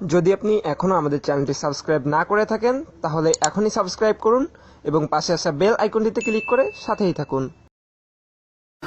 যদি আপনি এখনও আমাদের চ্যানেলটি সাবস্ক্রাইব না করে থাকেন, তাহলে এখনই সাবস্ক্রাইব করুন এবং পাশে আসা বেল আইকনটিতে ক্লিক করে সাথেই থাকুন।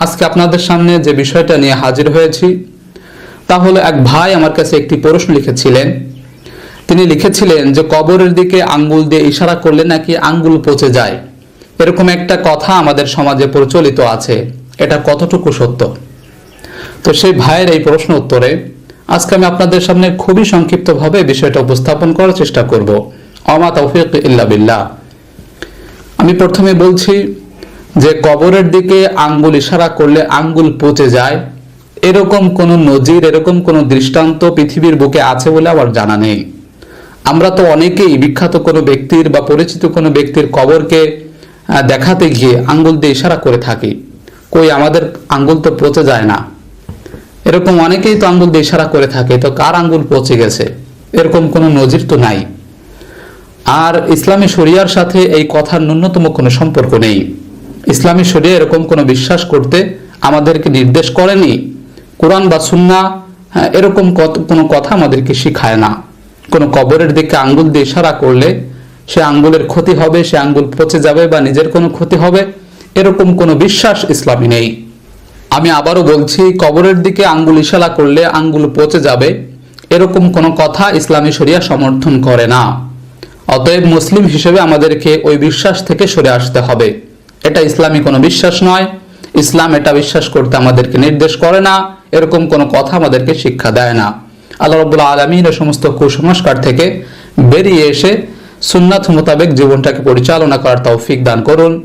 আজকে আপনাদের সামনে যে বিষয়টা নিয়ে হাজির হয়েছি, তা হলো এক ভাই আমার কাছে একটি প্রশ্ন লিখেছিলেন। তিনি লিখেছিলেন যে, কবরের দিকে আঙ্গুল দিয়ে ইশারা করলে নাকি আঙ্গুল পচে যায়? এরকম একটা কথা আমাদের সমাজে প্রচলিত আছে। এটা কতটুকু সত্য? তো সেই ভাইয়ের এই প্রশ্ন উত্তরে আজকে আমি আপনাদের সামনে খুবই সংক্ষিপ্তভাবে বিষয়টা উপস্থাপন করার চেষ্টা করব। অমা তৌফিক ইল্লা বিল্লাহ। আমি প্রথমে বলছি যে কবরের দিকে আঙ্গুল ইশারা করলে আঙ্গুল পচে যায়। এরকম কোন নজির, এরকম কোন দৃষ্টান্ত পৃথিবীর বুকে আছে বলে আমার জানা নেই। আমরা তো অনেকেই বিখ্যাত কোনো ব্যক্তির বা পরিচিত কোনো ব্যক্তির কবরকে দেখাতে গিয়ে আঙ্গুল দিয়ে ইশারা করে থাকি। কই আমাদের আঙ্গুল তো পচে যায় না। এরকম অনেকেই তো আঙ্গুল দিয়ে ইশারা করে থাকে তো কার আঙ্গুল পচে গেছে? এরকম কোনো নজির তো নাই। আর ইসলামী শরিয়ার সাথে এই কথার ন্যূনতম কোনো সম্পর্ক নেই। ইসলামী শরিয়া এরকম কোনো বিশ্বাস করতে আমাদেরকে নির্দেশ করেনি। কোরআন বা সুন্না হ্যাঁ, এরকম কোনো কথা আমাদেরকে শিখায় না। কোনো কবরের দিকে আঙ্গুল দিয়ে ইশারা করলে সে আঙ্গুলের ক্ষতি হবে সে আঙ্গুল পচে যাবে বা নিজের কোনো ক্ষতি হবে এরকম কোনো বিশ্বাস ইসলামী নেই। আমি আবারও বলছি, কবরের দিকে আঙ্গুল ইশারা করলে আঙ্গুল পচে যাবে। এরকম কোনো কথা ইসলামী শরিয়া সমর্থন করে না। অতএব মুসলিম হিসেবে আমাদেরকে ওই বিশ্বাস থেকে সরে আসতে হবে। এটা ইসলামী কোনো বিশ্বাস নয়। ইসলাম এটা বিশ্বাস করতে আমাদেরকে নির্দেশ করে না। এরকম কোনো কথা আমাদেরকে শিক্ষা দেয় না। আল্লাহ রবুল্লা আলমীর সমস্ত কুসংস্কার থেকে বেরিয়ে এসে সুন্নাত মোতাবেক জীবনটাকে পরিচালনা করার তৌফিক দান করুন।